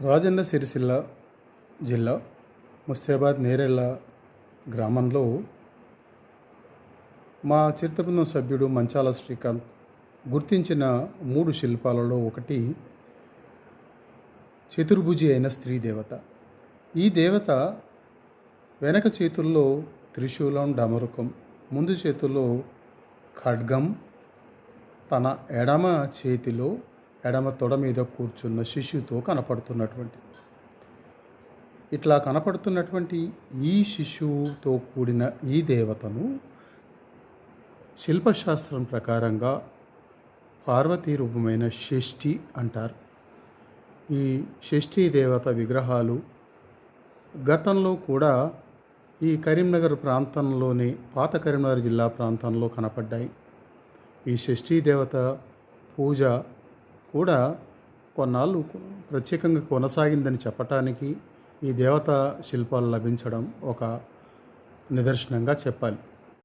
రాజన్న సిరిసిల్ల జిల్లా ముస్తాబాద్ నేరెళ్ళ గ్రామంలో మా చరిత్ర బృందం సభ్యుడు మంచాల శ్రీకాంత్ గుర్తించిన మూడు శిల్పాలలో ఒకటి చతుర్భుజి అయిన స్త్రీ దేవత. ఈ దేవత వెనక చేతుల్లో త్రిశూలం డమరుకం ముందు చేతుల్లో ఖడ్గం తన ఎడమ చేతిలో ఎడమ తొడ మీద కూర్చున్న శిశువుతో కనపడుతున్నటువంటి. ఇట్లా కనపడుతున్నటువంటి ఈ శిశువుతో కూడిన ఈ దేవతను శిల్పశాస్త్రం ప్రకారంగా పార్వతీ రూపమైన షష్ఠి అంటారు. ఈ షష్ఠీ దేవత విగ్రహాలు గతంలో కూడా ఈ కరీంనగర్ ప్రాంతంలోని పాత కరీంనగర్ జిల్లా ప్రాంతంలో కనపడ్డాయి. ఈ షష్ఠీ దేవత పూజ కూడా కొన్నాళ్ళు ప్రత్యేకంగా కొనసాగిందని చెప్పటానికి ఈ దేవతా శిల్పాలు లభించడం ఒక నిదర్శనంగా చెప్పాలి.